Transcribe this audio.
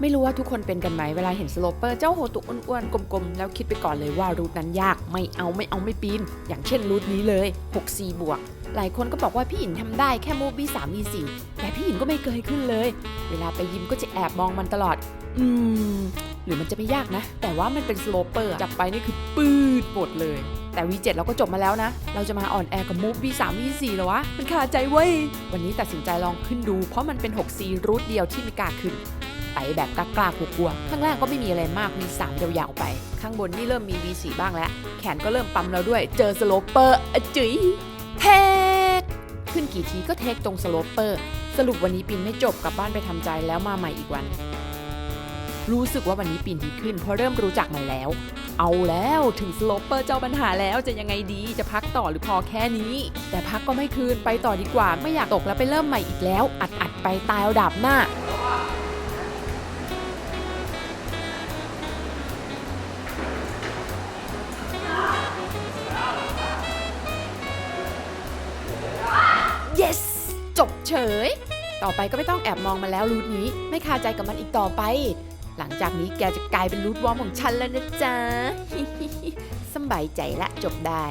ไม่รู้ว่าทุกคนเป็นกันไหมเวลาเห็นสโลเปอร์เจ้าโหตุอ้วนๆกลมๆ แล้วคิดไปก่อนเลยว่ารูทนั้นยากไม่เอาไม่เอาไม่ปีน อย่างเช่นรูทนี้เลย6 4บวกหลายคนก็บอกว่าพี่หญินทำได้แค่มูฟบี้3 v 4แต่พี่หญินก็ไม่เคยขึ้นเลย เวลาไปยิมก็จะแอบมองมันตลอด อืม หรือมันจะไม่ยากนะ แต่ว่ามันเป็นสโลเปอร์จับไปนี่คือปืดหมดเลย แต่ V7 เจ็ดเราก็จบมาแล้วนะ เราจะมาอ่อนแอกับ Move V3 V4 เหรอวะ มันคาใจเว้ย วันนี้ตัดสินใจลองขึ้นดู เพราะมันเป็น 6C รูทเดียวที่ไม่กล้าขึ้น ไปแบบกล้าๆกลัวๆข้างล่างก็ไม่มีอะไรมาก V3 ยาวๆไป ข้างบนนี่เริ่มมี V4 บ้างแล้ว แขนก็เริ่มปั๊มแล้วด้วย เจอสโลปเปอร์จุ๋ยเทคขึ้นกี่ทีก็เทคตรงสโลปเปอร์ สรุปวันนี้ปินไม่จบกลับบ้านไปทำใจแล้วมาใหม่อีกวัน รู้สึกว่าวันนี้ปีนดีขึ้นเพราะเริ่มรู้จักมันแล้ว เอาแล้วถึงสโลปเปอร์เจ้าปัญหาแล้วจะยังไงดีจะพักต่อหรือพอแค่นี้ แต่พักก็ไม่คืนไปต่อดีกว่าไม่อยากตกแล้วไปเริ่มใหม่อีกแล้ว อัดอัดๆไปตายเอาดาบหน้า จบเฉย ต่อไปก็ไม่ต้องแอบมองมันแล้วรูทนี้ ไม่คาใจกับมันอีกต่อไป หลังจากนี้แกจะกลายเป็นรูทวอร์มของฉันแล้วนะจ๊ะสบายใจละจบได้